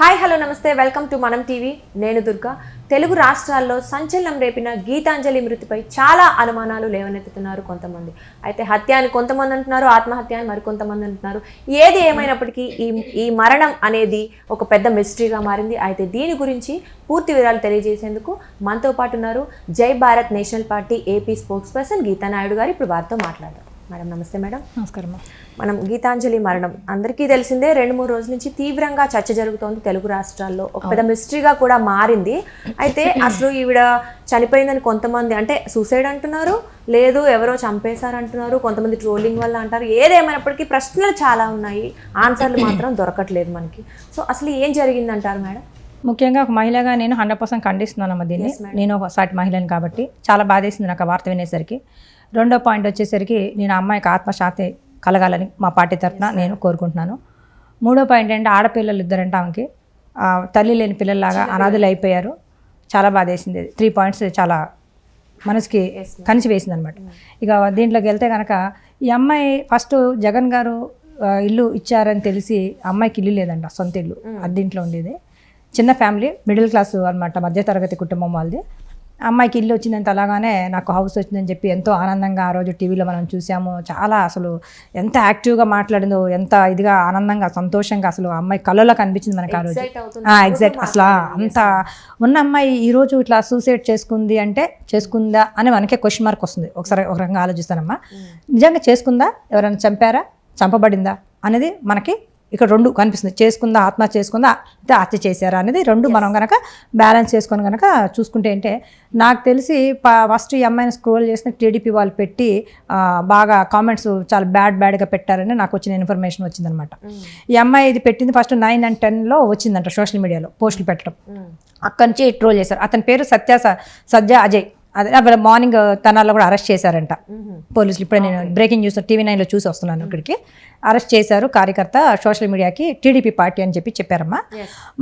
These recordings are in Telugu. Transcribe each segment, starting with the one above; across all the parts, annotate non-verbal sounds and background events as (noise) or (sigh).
హాయ్ హలో నమస్తే. Welcome to Manam TV. నేను దుర్గా. తెలుగు రాష్ట్రాల్లో సంచలనం రేపిన గీతాంజలి మృతిపై చాలా అనుమానాలు లేవనెత్తుతున్నారు కొంతమంది. అయితే హత్య అని కొంతమంది అంటున్నారు ఆత్మహత్య అని మరికొంతమంది అంటున్నారు. ఏది ఏమైనప్పటికీ ఈ ఈ మరణం అనేది ఒక పెద్ద మిస్టరీగా మారింది. అయితే దీని గురించి పూర్తి వివరాలు తెలియజేసేందుకు మనతో పాటు ఉన్నారు Jai Bharat national party AP spokesperson Geetha Naidu garu. ఇప్పుడు వారితో మాట్లాడారు మేడం నమస్తే మేడం. నమస్కారం మనం గీతాంజలి మరణం. అందరికీ తెలిసిందే రెండు మూడు రోజుల నుంచి తీవ్రంగా చర్చ జరుగుతోంది తెలుగు రాష్ట్రాల్లో. ఒక పెద్ద మిస్టరీగా కూడా మారింది. అయితే అసలు ఈవిడ చనిపోయిందని కొంతమంది అంటే సూసైడ్ అంటున్నారు లేదు ఎవరో చంపేశారు అంటున్నారు కొంతమంది ట్రోలింగ్ వల్ల అంటారు. ఏదేమైనప్పటికీ ప్రశ్నలు చాలా ఉన్నాయి. ఆన్సర్లు మాత్రం దొరకట్లేదు మనకి. సో అసలు ఏం జరిగింది అంటారు మేడం? ముఖ్యంగా ఒక మహిళగా నేను హండ్రెడ్ పర్సెంట్ ఖండిస్తున్నానమ్మా దీన్ని. నేను ఒక సాటి మహిళని కాబట్టి చాలా బాధేసింది నాకు ఆ వార్త వినేసరికి. రెండో పాయింట్ వచ్చేసరికి నేను అమ్మాయికి ఆత్మశాంతి కలగాలని మా పార్టీ తరఫున నేను కోరుకుంటున్నాను. మూడో పాయింట్ ఏంటంటే ఆడపిల్లలు ఇద్దరంటే ఆమెకి. తల్లి లేని పిల్లల్లాగా అనాథులు అయిపోయారు. చాలా బాధేసింది త్రీ పాయింట్స్ చాలా మనసుకి కనిచి వేసింది అనమాట ఇక దీంట్లోకి వెళ్తే కనుక ఈ అమ్మాయి ఫస్ట్ జగన్ గారు ఇల్లు ఇచ్చారని తెలిసి అమ్మాయికి ఇల్లు లేదంట సొంత ఇల్లు. అద్దీంట్లో ఉండేది. చిన్న ఫ్యామిలీ మిడిల్ క్లాస్ అనమాట మధ్యతరగతి కుటుంబం వాళ్ళది. అమ్మాయికి ఇల్లు వచ్చిందంత అలాగానే నాకు హౌస్ వచ్చిందని చెప్పి ఎంతో ఆనందంగా ఆ రోజు టీవీలో మనం చూసాము. చాలా అసలు ఎంత యాక్టివ్గా మాట్లాడిందో ఎంత ఇదిగా ఆనందంగా సంతోషంగా అసలు అమ్మాయి కళ్ళలో కనిపించింది మనకి ఆ రోజు. ఎగ్జాక్ట్ అసలు అంత ఉన్న అమ్మాయి ఈ రోజు ఇట్లా సూసైడ్ చేసుకుంది అంటే చేసుకుందా అని మనకే క్వశ్చన్ మార్క్ వస్తుంది. ఒకసారి ఒక రకంగా ఆలోచిస్తానమ్మా. నిజంగా చేసుకుందా? ఎవరైనా చంపారా? చంపబడిందా? అనేది మనకి ఇక్కడ రెండు కనిపిస్తుంది. చేసుకుందా ఆత్మహత్య చేసుకుందా అయితే హత్య చేశారా అనేది రెండు మనం కనుక బ్యాలెన్స్ చేసుకొని కనుక చూసుకుంటే అంటే నాకు తెలిసి ఫస్ట్ ఈ అమ్మాయిని స్క్రోల్ చేసిన టీడీపీ వాళ్ళు పెట్టి బాగా కామెంట్స్ చాలా బ్యాడ్ బ్యాడ్గా పెట్టారని నాకు వచ్చిన ఇన్ఫర్మేషన్ వచ్చిందనమాట. ఈ అమ్మాయి ఇది పెట్టింది ఫస్ట్ నైన్ అండ్ టెన్లో వచ్చిందంట సోషల్ మీడియాలో పోస్టులు పెట్టడం. అక్కడి నుంచి ట్రోల్ చేశారు. అతని పేరు సత్య సత్య అజయ్. అదే అప్పుడు మార్నింగ్ తనాల్లో కూడా అరెస్ట్ చేశారంట. పోలీసులు ఇప్పుడే నేను బ్రేకింగ్ న్యూస్ టీవీ నైన్లో చూసి వస్తున్నాను ఇక్కడికి. అరెస్ట్ చేశారు కార్యకర్త సోషల్ మీడియాకి టీడీపీ పార్టీ అని చెప్పి చెప్పారమ్మా.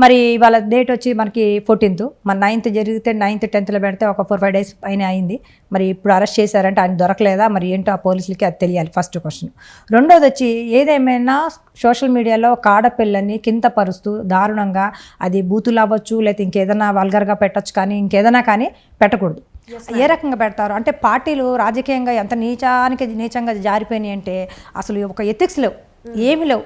మరి వాళ్ళ డేట్ వచ్చి మనకి ఫోర్టీన్త్ మన నైన్త్ జరిగితే నైన్త్ టెన్త్లో పెడితే ఒక ఫోర్ ఫైవ్ డేస్ పైన అయింది. మరి ఇప్పుడు అరెస్ట్ చేశారంటే ఆయన దొరకలేదా? మరి ఏంటో ఆ పోలీసులకి అది తెలియాలి ఫస్ట్ క్వశ్చన్ రెండోది వచ్చి ఏదేమైనా సోషల్ మీడియాలో ఒక ఆడపిల్లని కింతపరుస్తూ దారుణంగా అది బూతులు అవ్వచ్చు లేకపోతే ఇంకేదైనా వల్గర్గా పెట్టచ్చు కానీ ఇంకేదైనా కానీ పెట్టకూడదు. ఏ రకంగా పెడతారు? అంటే పార్టీలు రాజకీయంగా ఎంత నీచానికి నీచంగా జారిపోయినాయి అంటే అసలు ఒక ఎథిక్స్ లేవు. ఏమి లేవు.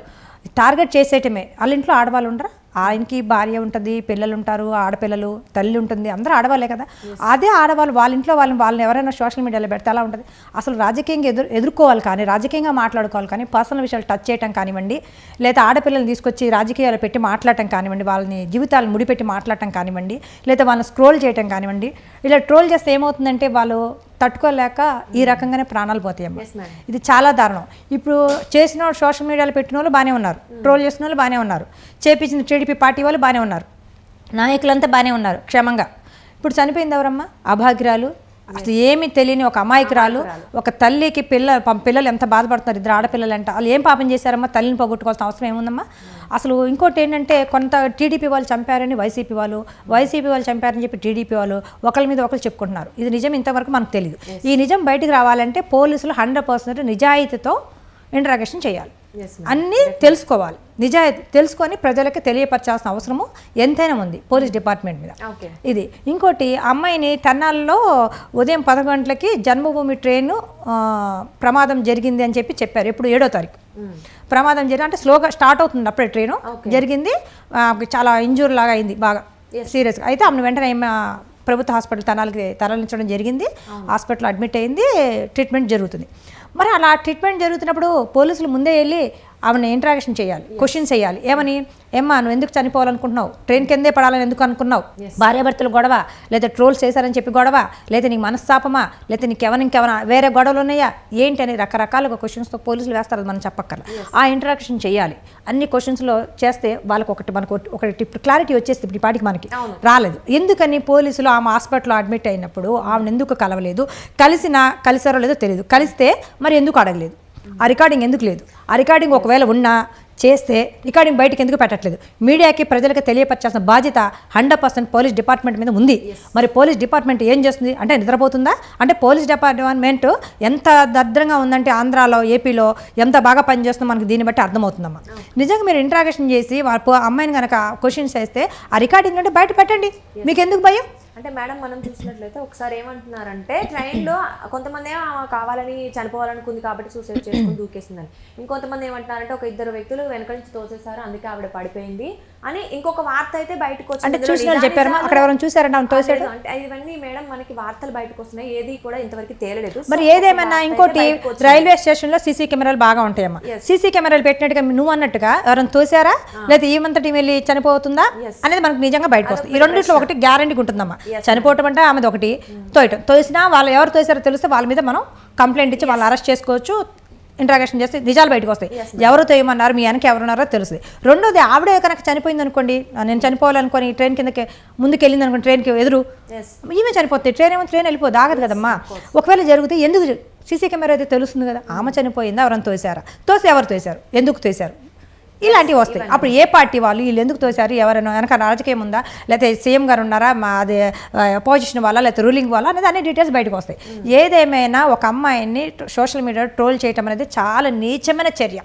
టార్గెట్ చేసేయటమే. వాళ్ళ ఇంట్లో ఆడవాళ్ళు ఉండరా? ఆయనకి భార్య ఉంటుంది పిల్లలు ఉంటారు ఆడపిల్లలు తల్లి ఉంటుంది అందరూ ఆడవాళ్ళే కదా. అదే ఆడవాళ్ళు వాళ్ళ ఇంట్లో వాళ్ళని వాళ్ళని ఎవరైనా సోషల్ మీడియాలో పెడితే అలా ఉంటుంది. అసలు రాజకీయంగా ఎదురు ఎదుర్కోవాలి కానీ రాజకీయంగా మాట్లాడుకోవాలి కానీ పర్సనల్ విషయాలు టచ్ చేయటం కానివ్వండి లేదా ఆడపిల్లల్ని తీసుకొచ్చి రాజకీయాలు పెట్టి మాట్లాడటం కానివ్వండి వాళ్ళని జీవితాలు ముడిపెట్టి మాట్లాడటం కానివ్వండి లేదా వాళ్ళని స్క్రోల్ చేయటం కానివ్వండి ఇలా ట్రోల్ చేస్తే ఏమవుతుందంటే వాళ్ళు తట్టుకోలేక ఈ రకంగానే ప్రాణాలు పోతాయమ్మ. ఇది చాలా దారుణం. ఇప్పుడు చేసిన వాళ్ళు సోషల్ మీడియాలో పెట్టిన వాళ్ళు బాగానే ఉన్నారు. ట్రోల్ చేసిన వాళ్ళు బాగానే ఉన్నారు. చేపించిన టీడీపీ పార్టీ వాళ్ళు బాగానే ఉన్నారు. నాయకులంతా బాగానే ఉన్నారు క్షేమంగా. ఇప్పుడు చనిపోయింది ఎవరమ్మా? అభాగ్యురాలు అసలు ఏమీ తెలియని ఒక అమాయకురాలు ఒక తల్లికి పిల్ల పిల్లలు ఎంత బాధపడుతున్నారు ఇద్దరు ఆడపిల్లలు అంటే వాళ్ళు ఏం పాపం చేశారమ్మా? తల్లిని పోగొట్టుకోవాల్సిన అవసరం ఏముందమ్మా? అసలు ఇంకోటి ఏంటంటే కొంత టీడీపీ వాళ్ళు చంపారని వైసీపీ వాళ్ళు వైసీపీ వాళ్ళు చంపారని చెప్పి టీడీపీ వాళ్ళు ఒకరి మీద ఒకరు చెప్పుకుంటున్నారు. ఇది నిజం ఇంతవరకు మనకు తెలియదు ఈ నిజం బయటికి రావాలంటే పోలీసులు హండ్రెడ్ పర్సెంట్ నిజాయితీతో ఇంటరాగేషన్ చేయాలి. అన్నీ తెలుసుకోవాలి. నిజాయితీ తెలుసుకొని ప్రజలకి తెలియపరచాల్సిన అవసరము ఎంతైనా ఉంది పోలీస్ డిపార్ట్మెంట్ మీద. ఇది. ఇంకోటి అమ్మాయిని తెన్నాల్లో ఉదయం పదకొండు గంటలకి జన్మభూమి ట్రైన్ ప్రమాదం జరిగింది అని చెప్పి చెప్పారు. ఎప్పుడు ఏడో తారీఖు. ప్రమాదం జరిగి అంటే స్లోగా స్టార్ట్ అవుతుంది అప్పుడే ట్రైన్. జరిగింది చాలా ఇంజూర్ లాగా అయింది బాగా. సీరియస్గా. అయితే ఆమెను వెంటనే ప్రభుత్వ హాస్పిటల్ తనాలకి తరలించడం జరిగింది. హాస్పిటల్ అడ్మిట్ అయింది ట్రీట్మెంట్ జరుగుతుంది. మరి అలా ట్రీట్మెంట్ జరుగుతున్నప్పుడు పోలీసులు ముందే వెళ్ళి ఆమెను ఇంట్రాక్షన్ చేయాలి క్వశ్చన్స్ చేయాలి. ఏమని? ఏమ్మా నువ్వు ఎందుకు చనిపోవాలనుకుంటున్నావు? ట్రైన్ కిందే పడాలని ఎందుకు అనుకున్నావు? భార్యాభర్తలు గొడవ లేదా ట్రోల్స్ చేశారని చెప్పి గొడవ లేదా నీకు మనస్తాపమా? లేదా నీకు ఎవరి ఇంకెవరా వేరే గొడవలు ఉన్నాయా? ఏంటి? అని రకరకాలుగా క్వశ్చన్స్తో పోలీసులు వేస్తారు మనం చెప్పక్కర్ల. ఆ ఇంటరాక్షన్ చేయాలి. అన్ని క్వశ్చన్స్లో చేస్తే వాళ్ళకి ఒకటి మనకు ఒకటి- క్లారిటీ వచ్చేస్తుంది ఈ పాటికి మనకి రాలేదు. ఎందుకని పోలీసులు ఆమె హాస్పిటల్లో అడ్మిట్ అయినప్పుడు ఆమెను ఎందుకు కలవలేదు? కలిసినా కలిసారో లేదో తెలియదు కలిస్తే మరి ఎందుకు అడగలేదు? ఆ రికార్డింగ్ ఎందుకు లేదు? ఆ రికార్డింగ్ ఒకవేళ ఉన్నా చేస్తే రికార్డింగ్ బయటకు ఎందుకు పెట్టట్లేదు? మీడియాకి ప్రజలకు తెలియపరచాల్సిన బాధ్యత హండ్రెడ్ పర్సెంట్ పోలీస్ డిపార్ట్మెంట్ మీద ఉంది. మరి పోలీస్ డిపార్ట్మెంట్ ఏం చేస్తుంది? అంటే నిద్రపోతుందా? అంటే పోలీస్ డిపార్ట్మెంట్ ఎంత దరిద్రంగా ఉందంటే ఆంధ్రాలో ఏపీలో ఎంత బాగా పనిచేస్తుందో మనకి దీన్ని బట్టి అర్థమవుతుందమ్మా. నిజంగా మీరు ఇంట్రాగేషన్ చేసి అమ్మాయిని కనుక క్వశ్చన్స్ వేస్తే ఆ రికార్డింగ్ అంటే బయట పెట్టండి. మీకు ఎందుకు భయం? అంటే మేడం మనం చూసినట్లయితే ఒకసారి ఏమంటున్నారంటే ట్రైన్లో కొంతమంది ఏమో కావాలని చనిపోవాలనుకుంది కాబట్టి సూసైడ్ చేసుకుని (clears throat) దూకేసిందని. ఇంకొంతమంది ఏమంటున్నారంటే ఒక ఇద్దరు వ్యక్తులు వెనక నుంచి తోసేశారు అందుకే ఆవిడ పడిపోయింది. అని ఇంకొక వార్త అయితే బయటకు వచ్చింది. అంటే చూసిన చెప్పారమ్మా అక్కడ ఎవరైనా చూసారంటే తోసాడు? అంటే ఇవన్నీ మేడం మనకి వార్తలు బయటకు వస్తున్నాయి. ఏది కూడా ఇంతవరకు తేలలేదు. మరి ఏదేమన్నా ఇంకోటి. రైల్వే స్టేషన్లో సీసీ కెమెరాలు బాగా ఉంటాయమ్మా. సీసీ కెమెరాలు పెట్టినట్టుగా నువ్వు అన్నట్టుగా ఎవరైనా తోసారా? లేదా ఈమంతటి వెళ్ళి చనిపోతుందా? అనేది మనకు నిజంగా బయటకు వస్తుంది. ఈ రెండిట్లో ఒకటి గ్యారంటీగా ఉంటుందమ్మా. చనిపోవటం అంటే ఆమెది ఒకటి. తోయటం. తోసినా వాళ్ళు ఎవరు తోసారో తెలిస్తే వాళ్ళ మీద మనం కంప్లైంట్ ఇచ్చి వాళ్ళు అరెస్ట్ చేసుకోవచ్చు. ఇంట్రాగేషన్ చేస్తే నిజాలు బయటకు వస్తాయి. ఎవరు తోయమన్నారు మీ వెనక ఎవరున్నారో తెలుస్తుంది రెండోది ఆవిడే కనుక చనిపోయింది అనుకోండి నేను చనిపోవాలనుకొని ట్రైన్ కిందకి ముందుకు వెళ్ళింది అనుకోండి ట్రైన్కి ఎదురు. ఈమె చనిపోతే ట్రైన్ ఏమో ట్రైన్ వెళ్ళిపోదు ఆగదు కదమ్మా. ఒకవేళ జరిగితే ఎందుకు సీసీ కెమెరా అయితే తెలుస్తుంది కదా ఆమె చనిపోయిందా ఎవరైనా తోసారా? తోసి ఎవరు తోసారు? ఎందుకు తోసారు? ఇలాంటివి వస్తాయి. అప్పుడు ఏ పార్టీ వాళ్ళు వీళ్ళు ఎందుకు తోసారు ఎవరైనా వెనక రాజకీయం ఉందా లేకపోతే సీఎం గారు ఉన్నారా మా అది అపోజిషన్ వాళ్ళ లేకపోతే రూలింగ్ వాళ్ళ అనేది అన్ని డీటెయిల్స్ బయటకు వస్తాయి. ఏదేమైనా ఒక అమ్మాయిని సోషల్ మీడియాలో ట్రోల్ చేయటం అనేది చాలా నీచమైన చర్య.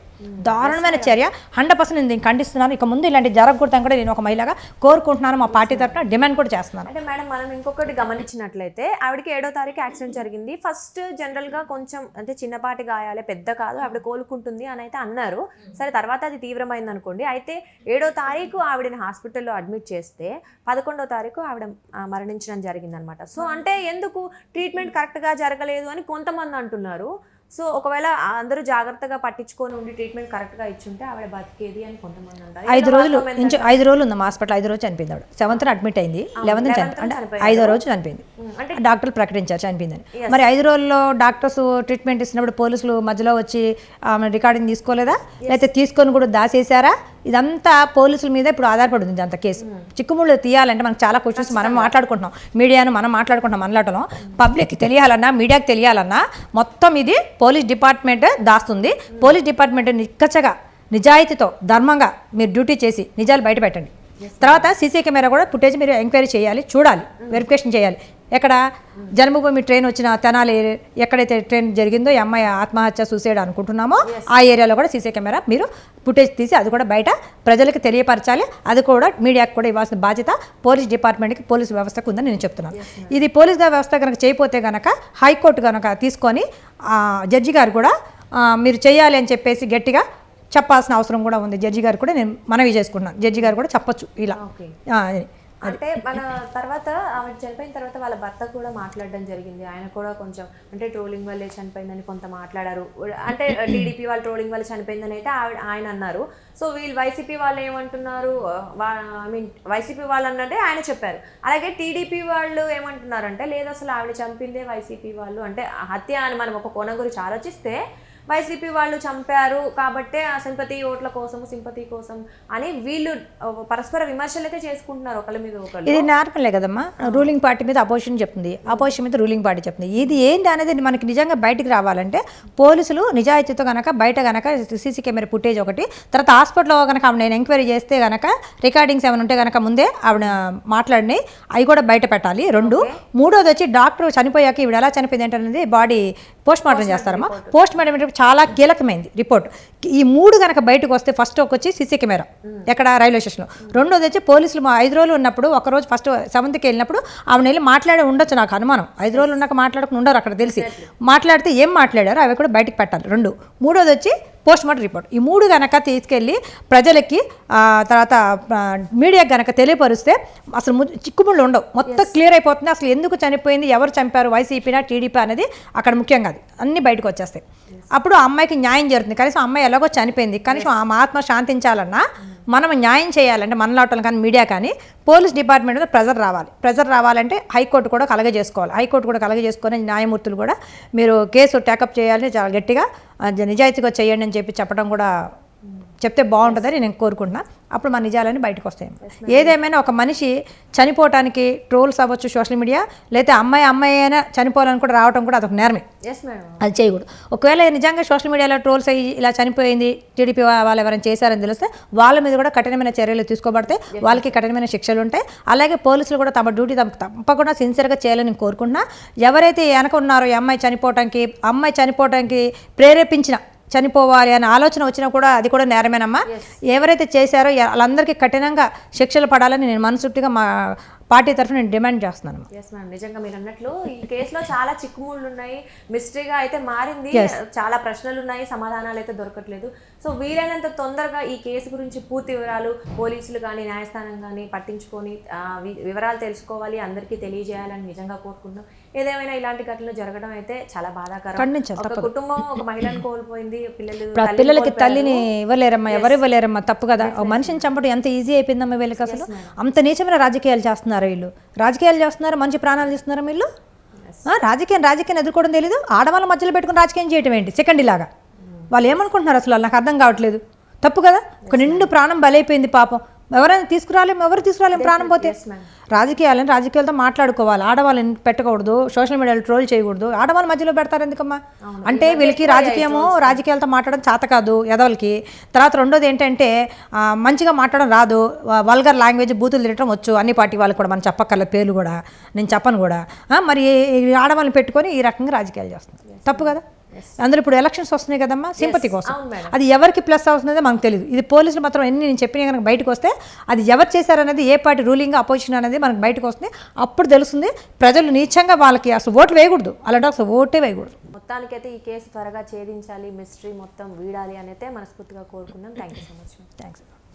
దారుణమైన చర్య. హండ్రెడ్ పర్సెంట్ నేను దీన్ని ఖండిస్తున్నాను. ఇక ముందు ఇలాంటి జరగకూడదని కూడా నేను ఒక మహిళగా కోరుకుంటున్నాను. మా పార్టీ తరఫున డిమాండ్ కూడా చేస్తున్నాను. అంటే మేడం మనం ఇంకొకటి గమనించినట్లయితే ఆవిడకి ఏడో తారీఖు యాక్సిడెంట్ జరిగింది. ఫస్ట్ జనరల్గా కొంచెం అంటే చిన్నపాటి గాయాలే పెద్ద కాదు ఆవిడ కోలుకుంటుంది అని అయితే అన్నారు. సరే తర్వాత అది తీవ్రమైంది అనుకోండి అయితే ఏడో తారీఖు ఆవిడని హాస్పిటల్లో అడ్మిట్ చేస్తే పదకొండో తారీఖు ఆవిడ మరణించడం జరిగింది అనమాట సో అంటే ఎందుకు ట్రీట్మెంట్ కరెక్ట్గా జరగలేదు అని కొంతమంది అంటున్నారు. సో ఒకవేళ అందరూ జాగ్రత్తగా పట్టించుకొని ఉండి ట్రీట్మెంట్ కరెక్ట్గా ఇచ్చుంటే ఆవిడ బతికేది అని కొంతమంది ఐదు రోజులు? ఇంచు ఐదు రోజులు ఉందమ్మా హాస్పిటల్ ఐదు రోజు చనిపోయింది ఆవిడ. సెవెంత్ అడ్మిట్ అయింది లెవెన్త్ 11th చనిపోయింది. ఐదో రోజు చనిపోయింది. అంటే డాక్టర్లు ప్రకటించారు చనిపోయిందని. మరి ఐదు రోజుల్లో డాక్టర్స్ ట్రీట్మెంట్ ఇస్తున్నప్పుడు పోలీసులు మధ్యలో వచ్చి ఆమె రికార్డింగ్ తీసుకోలేదా? లేకపోతే తీసుకొని కూడా దాచేశారా? ఇదంతా పోలీసుల మీద ఇప్పుడు ఆధారపడి ఉంది అంత కేసు. చిక్కుముళ్ళు తీయాలంటే మనకు చాలా క్వశ్చన్స్ మనం మాట్లాడుకుంటున్నాం. మీడియాను మనం మాట్లాడుకుంటున్నాం మనలాటలో పబ్లిక్ తెలియాలన్నా మీడియాకి తెలియాలన్నా మొత్తం ఇది పోలీస్ డిపార్ట్మెంట్ దాస్తుంది. పోలీస్ డిపార్ట్మెంట్ నిక్కచ్చగా నిజాయితీతో ధర్మంగా మీరు డ్యూటీ చేసి నిజాలు బయట పెట్టండి. తర్వాత సీసీ కెమెరా కూడా ఫుటేజ్ మీరు ఎంక్వైరీ చేయాలి చూడాలి వెరిఫికేషన్ చేయాలి. ఎక్కడ జన్మభూమి ట్రైన్ వచ్చిన తెనాలి ఎక్కడైతే ట్రైన్ జరిగిందో ఈ అమ్మాయి ఆత్మహత్య సూసైడ్ అనుకుంటున్నామో ఆ ఏరియాలో కూడా సీసీ కెమెరా మీరు ఫుటేజ్ తీసి అది కూడా బయట ప్రజలకు తెలియపరచాలి. అది కూడా మీడియాకు కూడా ఇవ్వాల్సిన బాధ్యత పోలీస్ డిపార్ట్మెంట్కి పోలీస్ వ్యవస్థకు ఉందని నేను చెప్తున్నాను. ఇది పోలీస్ వ్యవస్థ కనుక చేయకపోతే కనుక హైకోర్టు కనుక తీసుకొని జడ్జి గారు కూడా మీరు చేయాలి అని చెప్పేసి గట్టిగా చెప్పాల్సిన అవసరం కూడా ఉంది. జడ్జి గారు కూడా నేను మనవి చేసుకుంటున్నాను. జడ్జి గారు కూడా చెప్పొచ్చు ఇలా. అంటే మన తర్వాత ఆమె చనిపోయిన తర్వాత వాళ్ళ భర్త కూడా మాట్లాడడం జరిగింది. ఆయన కూడా కొంచెం అంటే ట్రోలింగ్ వల్లే చనిపోయిందని కొంత మాట్లాడారు. అంటే టీడీపీ వాళ్ళు ట్రోలింగ్ వల్ల చనిపోయిందని అయితే ఆవిడ ఆయన అన్నారు. సో వీళ్ళు వైసీపీ వాళ్ళు ఏమంటున్నారు? ఐ మీన్ వైసీపీ వాళ్ళు అన్నదే ఆయన చెప్పారు. అలాగే టీడీపీ వాళ్ళు ఏమంటున్నారంటే లేదు అసలు ఆవిడ చంపిందే వైసీపీ వాళ్ళు. అంటే హత్య అని మనం ఒక కోణం గురించి ఆలోచిస్తే వైసీపీ వాళ్ళు చంపారు కాబట్టే ఆ సింపతి ఓట్ల కోసం సింపతి కోసం అని వీళ్ళు పరస్పర విమర్శలు అయితే చేసుకుంటున్నారు ఒకళ్ళ మీద ఒకళ్ళు. ఇది నార్మలే కదమ్మా. రూలింగ్ పార్టీ మీద అపోజిషన్ చెప్తుంది. అపోజిషన్ మీద రూలింగ్ పార్టీ చెప్తుంది. ఇది ఏంటి అనేది మనకి నిజంగా బయటికి రావాలంటే పోలీసులు నిజాయితీతో కనుక బయట కనుక సీసీ కెమెరా ఫుటేజ్ ఒకటి తర్వాత హాస్పిటల్లో కనుక ఆవిడ నేను ఎంక్వైరీ చేస్తే కనుక రికార్డింగ్స్ ఏమైనా ఉంటే కనుక ముందే ఆవిడ మాట్లాడినాయి. అవి కూడా బయట పెట్టాలి. రెండు మూడోది వచ్చి డాక్టర్ చనిపోయాక ఈవిడ ఎలా చనిపోయింది అంటే అనేది బాడీ పోస్ట్ మార్టం చేస్తారమ్మా. పోస్ట్ మార్టం చాలా కీలకమైంది రిపోర్ట్. ఈ మూడు కనుక బయటకు వస్తే ఫస్ట్ ఒక వచ్చి సీసీ కెమెరా. ఎక్కడ? రైల్వే స్టేషన్లో. రెండోది వచ్చి పోలీసులు మా ఐదు రోజులు ఉన్నప్పుడు ఒక రోజు ఫస్ట్ సెవెంత్కి వెళ్ళినప్పుడు ఆవిడ వెళ్ళి మాట్లాడి ఉండొచ్చు నాకు అనుమానం. ఐదు రోజులు ఉన్నాక మాట్లాడకుండా ఉండరు అక్కడ తెలిసి. మాట్లాడితే ఏం మాట్లాడారో అవి కూడా బయటకు పెట్టాలి. రెండు. మూడోది వచ్చి పోస్ట్ మార్టం రిపోర్ట్. ఈ మూడు గనక తీసుకెళ్ళి ప్రజలకి ఆ, తర్వాత ఆ, మీడియాకి గనక తెలియపరిస్తే అసలు చిక్కుముళ్ళు ఉండవు. మొత్తం క్లియర్ అయిపోతుంది. అసలు ఎందుకు చనిపోయింది ఎవరు చంపారు వైసీపీనా టీడీపీ అనేది అక్కడ ముఖ్యం కాదు. అన్నీ బయటకు వచ్చేస్తాయి. అప్పుడు ఆ అమ్మాయికి న్యాయం జరుగుతుంది. కనీసం ఆ అమ్మాయి ఎలాగో చనిపోయింది. కనీసం ఆమె ఆత్మ శాంతించాలన్నా మనం న్యాయం చేయాలంటే మన లాటలు కానీ మీడియా కానీ పోలీస్ డిపార్ట్మెంట్ మీద ప్రెజర్ రావాలి. ప్రెజర్ రావాలంటే హైకోర్టు కూడా కలగజేసుకోవాలి. హైకోర్టు కూడా కలగజేసుకొని న్యాయమూర్తులు కూడా మీరు కేసు టేకప్ చేయాలని చాలా గట్టిగా నిజాయితీగా చేయండి అని చెప్పి చెప్పడం కూడా చెప్తే బాగుంటుందని నేను కోరుకుంటున్నా. అప్పుడు మన నిజాలని బయటకు వస్తాయి. ఏదేమైనా ఒక మనిషి చనిపోవటానికి ట్రోల్స్ అవ్వచ్చు సోషల్ మీడియా లేకపోతే అమ్మాయి అమ్మాయి అయినా చనిపోవాలని కూడా రావడం కూడా అదొక నేరమే. అది చేయకూడదు. ఒకవేళ నిజంగా సోషల్ మీడియాలో ట్రోల్స్ అయ్యి ఇలా చనిపోయింది టీడీపీ వాళ్ళు ఎవరైనా చేశారని తెలిస్తే వాళ్ళ మీద కూడా కఠినమైన చర్యలు తీసుకోబడతాయి. వాళ్ళకి కఠినమైన శిక్షలు ఉంటాయి. అలాగే పోలీసులు కూడా తమ డ్యూటీ తమ తప్పకుండా సిన్సియర్గా చేయాలని నేను కోరుకుంటున్నా. ఎవరైతే వెనక ఉన్నారో అమ్మాయి చనిపోవటానికి అమ్మాయి చనిపోవటానికి ప్రేరేపించిన చనిపోవాలి అనే ఆలోచన వచ్చినా కూడా అది కూడా నేరమేనమ్మా. ఎవరైతే చేశారో వాళ్ళందరికీ కఠినంగా శిక్షలు పడాలని నేను మనస్ఫూర్తిగా మా పార్టీ తరఫున నేను డిమాండ్ చేస్తున్నాను ఎస్ మ్యామ్ నిజంగా మీరు అన్నట్లు ఈ కేసులో చాలా చిక్కుముళ్ళు ఉన్నాయి. మిస్టరీగా అయితే మారింది. చాలా ప్రశ్నలు ఉన్నాయి. సమాధానాలు అయితే దొరకట్లేదు. సో వీలైనంత తొందరగా ఈ కేసు గురించి పూర్తి వివరాలు పోలీసులు కానీ న్యాయస్థానం కానీ పట్టించుకొని వివరాలు తెలుసుకోవాలి అందరికీ తెలియజేయాలని నిజంగా కోరుకుంటున్నాం. ఏదేమైనా ఇలాంటి ఘటనలు జరగడం అయితే చాలా బాధాకరం. ఒక కుటుంబం ఒక మహిళను కోల్పోయింది పిల్లలు పిల్లలకి. తల్లిని ఇవ్వలేరమ్మా ఎవరు ఇవ్వలేరమ్మా తప్పు కదా. ఒక మనిషిని చంపడం ఎంత ఈజీ అయిపోయిందమ్మా వీళ్ళకి అసలు? అంత నీచమైన రాజకీయాలు చేస్తున్నారు వీళ్ళు. రాజకీయాలు చేస్తున్నారు మంచి ప్రాణాలు తీస్తున్నారు వీళ్ళు? రాజకీయం రాజకీయం ఎదుర్కోవడం తెలీదు. ఆడవాళ్ళ మధ్యలో పెట్టుకుని రాజకీయం చేయటం ఏంటి? సెకండ్ ఇలాగా. వాళ్ళు ఏమనుకుంటున్నారు అసలు? నాకు అర్థం కావట్లేదు. తప్పు కదా? ఒక నిండు ప్రాణం బలైపోయింది పాపం. ఎవరైనా తీసుకురాలేం ఎవరు తీసుకురాలేం ప్రాణం పోతే? రాజకీయాలని రాజకీయాలతో మాట్లాడుకోవాలి. ఆడవాళ్ళని పెట్టకూడదు. సోషల్ మీడియాలో ట్రోల్ చేయకూడదు. ఆడవాళ్ళ మధ్యలో పెడతారు ఎందుకమ్మా? అంటే వీళ్ళకి రాజకీయము రాజకీయాలతో మాట్లాడడం చేత కాదు ఎదవలకి. తర్వాత రెండోది ఏంటంటే మంచిగా మాట్లాడడం రాదు. వల్గర్ లాంగ్వేజ్ బూతులు తిరగడం వచ్చు. అన్ని పార్టీ వాళ్ళకి కూడా మనం చెప్పక్కర్లేదు పేర్లు కూడా. నేను చెప్పను కూడా. మరి ఆడవాళ్ళని పెట్టుకొని ఈ రకంగా రాజకీయాలు చేస్తున్నారు. తప్పు కదా? అందులో ఇప్పుడు ఎలక్షన్స్ వస్తున్నాయి కదమ్మా? సింపతి కోసం. అది ఎవరికి ప్లస్ అవుతుందో మనకు తెలియదు ఇది పోలీసులు మాత్రం ఎన్ని నేను చెప్పిన కనుక బయటకు వస్తే అది ఎవరు చేశారనేది ఏ పార్టీ రూలింగ్ అపోజిషన్ అనేది మనకు బయటకు వస్తుంది. అప్పుడు తెలుస్తుంది ప్రజలు నీచంగా వాళ్ళకి అసలు ఓట్లు వేయకూడదు. అలాంటి అసలు ఓటే వేయకూడదు. మొత్తానికైతే ఈ కేసు త్వరగా ఛేదించాలి. మిస్టరీ మొత్తం వీడాలి అని అయితే మనస్ఫూర్తిగా కోరుకున్నాం thank you so much thanks